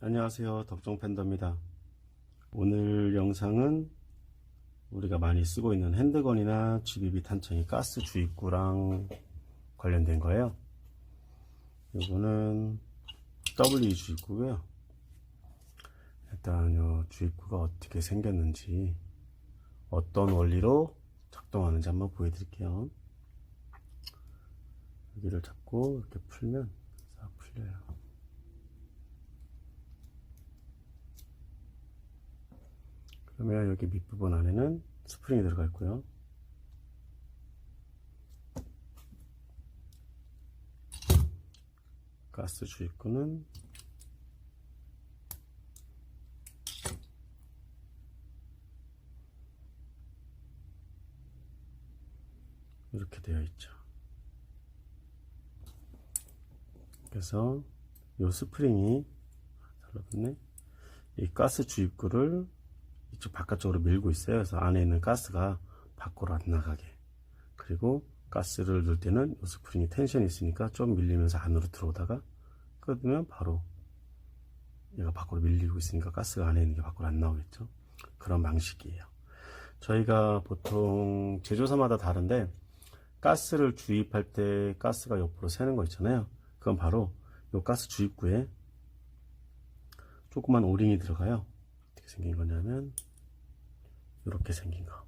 안녕하세요. 덕종 팬더입니다. 오늘 영상은 우리가 많이 쓰고 있는 핸드건이나 GBB 탄창의 가스 주입구랑 관련된 거예요. 이거는 W 주입구고요. 일단 요 주입구가 어떻게 생겼는지 어떤 원리로 작동하는지 한번 보여드릴게요. 여기를 잡고 이렇게 풀면 싹 풀려요 그러면 여기 밑부분 안에는 스프링이 들어가 있고요. 가스 주입구는 이렇게 되어 있죠. 그래서 이 스프링이 잘라붙네. 이 가스 주입구를 이쪽 바깥쪽으로 밀고 있어요. 그래서 안에 있는 가스가 밖으로 안 나가게. 그리고 가스를 넣을 때는 이 스프링이 텐션이 있으니까 좀 밀리면서 안으로 들어오다가 끄면 바로 얘가 밖으로 밀리고 있으니까 가스가 안에 있는 게 밖으로 안 나오겠죠. 그런 방식이에요. 저희가 보통 제조사마다 다른데 가스를 주입할 때 가스가 옆으로 새는 거 있잖아요. 그건 바로 이 가스 주입구에 조그만 오링이 들어가요. 어떻게 생긴 거냐면 이렇게 생긴 거.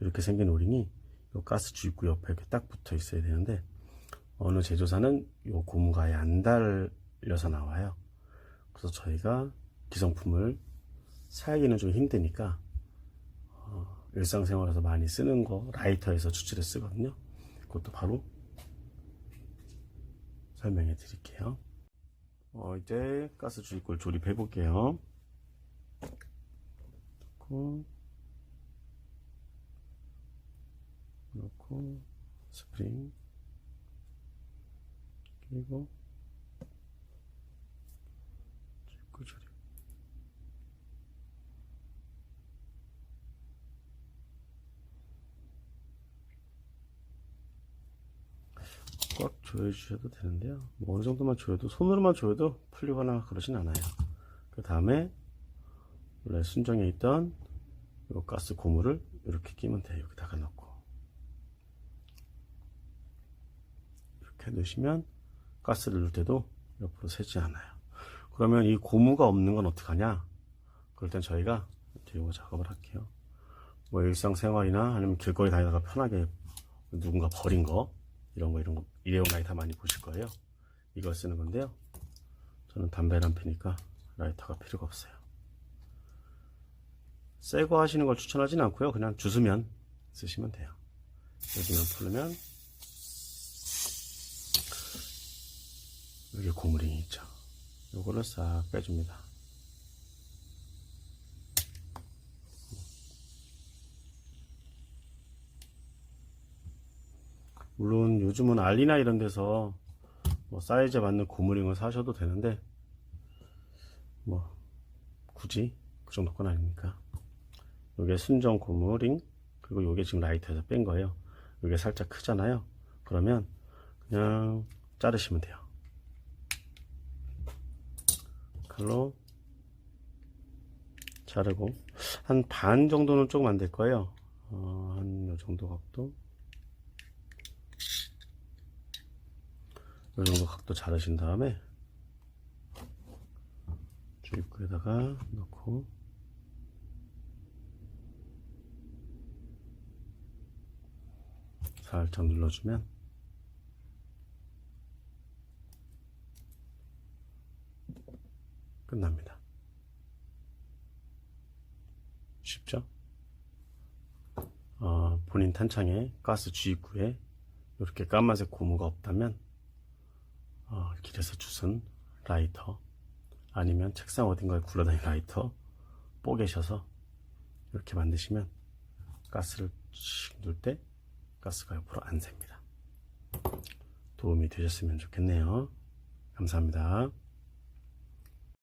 이렇게 생긴 오링이 요 가스 주입구 옆에 이렇게 딱 붙어 있어야 되는데 어느 제조사는 요 고무가 안 달려서 나와요. 그래서 저희가 기성품을 사기는 좀 힘드니까 어, 일상생활에서 많이 쓰는 거 라이터에서 추출해 쓰거든요. 그것도 바로 설명해 드릴게요. 어, 이제 가스 주입구를 조립해 볼게요 넣고 넣고 스프링. 그리고 주입구 조립 꽉 조여주셔도 되는데요. 뭐 어느 정도만 조여도 손으로만 조여도 풀리거나 그러진 않아요. 그 다음에 원래 순정에 있던 요 가스 고무를 이렇게 끼면 돼요 여기다가 넣고. 이렇게 넣으시면 가스를 넣을 때도 옆으로 새지 않아요. 그러면 이 고무가 없는 건 어떡하냐? 그럴 땐 저희가 이거 작업을 할게요. 뭐 일상생활이나 아니면 길거리 다니다가 편하게 누군가 버린 거 이런 거 이런 거 일회용 라이터 많이 보실 거예요. 이걸 쓰는 건데요. 저는 담배를 피니까 라이터가 필요가 없어요 새 거 하시는 걸 추천하진 않고요. 그냥 주스면 쓰시면 돼요. 여기만 풀으면 여기 고무링이 있죠. 요거를 싹 빼줍니다. 물론 요즘은 알리나 이런 데서 뭐 사이즈에 맞는 고무링을 사셔도 되는데 뭐 굳이 그 정도 건 아닙니까? 요게 순정 고무링 그리고 요게 지금 라이터에서 뺀 거예요. 요게 살짝 크잖아요. 그러면 그냥 자르시면 돼요. 칼로 자르고 한 반 정도는 조금 안 될 거예요. 어, 한요 정도 각도. 요 정도 각도 자르신 다음에 주입구에다가 넣고 살짝 눌러주면 끝납니다. 쉽죠? 어, 본인 탄창에 가스 주입구에 이렇게 까만색 고무가 없다면 어, 길에서 주운 라이터 아니면 책상 어딘가에 굴러다니는 라이터 뽀개셔서 이렇게 만드시면 가스를 넣을 때 가스가 옆으로 안 셉니다. 도움이 되셨으면 좋겠네요. 감사합니다.